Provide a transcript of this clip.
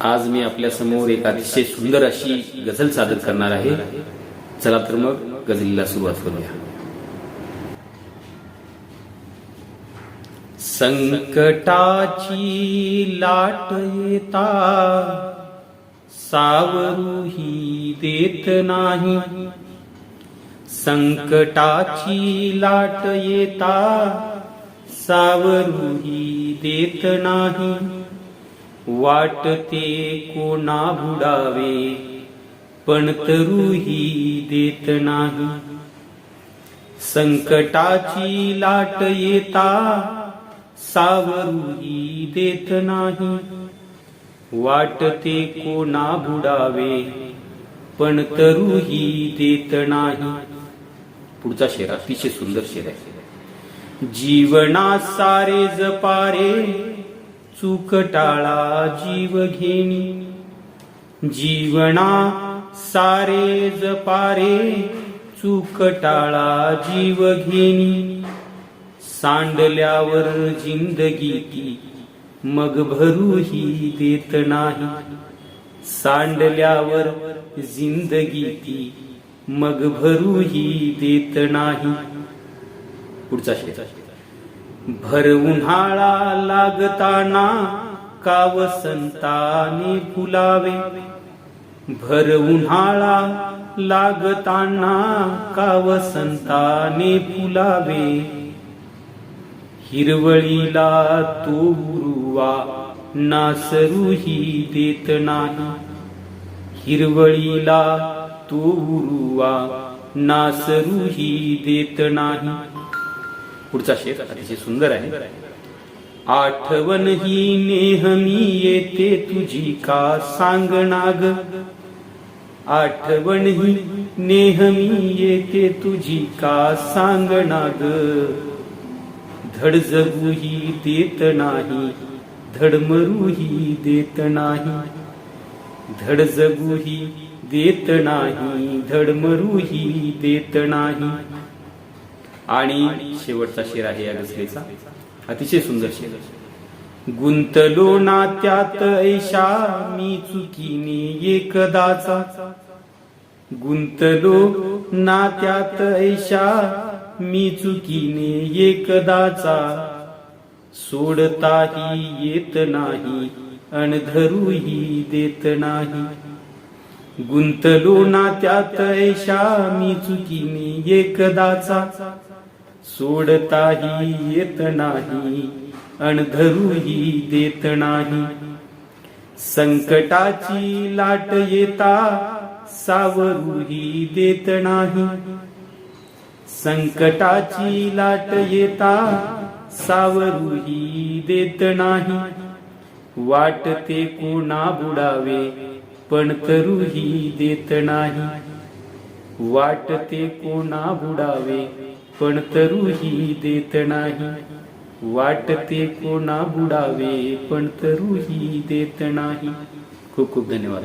आज मी आपल्यासमोर एक अतिशय सुंदर अशी गझल सादर करणार आहे. चला तर मग गझलीला सुरुवात करूया. संकटाची लाट येता सावरूही देत नाही. संकटाची लाट येता सावरूही देत नाही. वाटते कोणा बुडावे पण तरुही देत नाही. संकटाची लाट येता सावरूही देत नाही. वाटते कोणा बुडावे पण तरुही देत नाही. पुढचा शेर अतिशय सुंदर शेर आहे. जीवना सारे जपारे चूक टाळा जीव घेणी जीवना सारे जपारे चूक टाळा जीव घेणी सांडल्यावर जिंदगी ती मग भरूही देत नाही. सांडल्यावर जिंदगी ती मग भरूही देत नाही. पुढचा शेत भर उन्हाळा लागताना का वसंताने फुलावे. भर उन्हाळा लागताना का संताने फुलावे. हिरवळीला तो नासरूही देत नाही. हिरवळीला तो उरुवा नासरूही देत नाही. पुढचा शेर अतिशय सुंदर आहे. आठवण ही नेहमी येते तुझी का सांगणाग आठवण ही नेहमी येते तुझी का सांगणाग धड जगूही देत नाही धड मरूही देत नाही. धड जगूही देत नाही धड मरूही देत नाही. आणि शेवटचा शेर आहे या गझलेचा अतिशय सुंदर शेर. गुंतलो नात्यात ऐशा मी चुकीने एकदाचा. गुंतलो ना त्यात ऐशा मी चुकीने एकदाचा. सोडताही येत नाही अणधरूही देत नाही. गुंतलो ना त्यात ऐशा मी चुकीने एकदाचा. सोडताही येत नाही अणधरूही देत नाही. संकटाची लाट येता सावरूही देत नाही. संकटाची लाट येता सावरूही देत नाही. वाटते कोणा बुडावे पण तरूही देत नाही. वाटते कोणा बुडावे पण तरुही देत नाही. वाटते कोणा बुडावे पण तरुही देत नाही. खूप खूप धन्यवाद.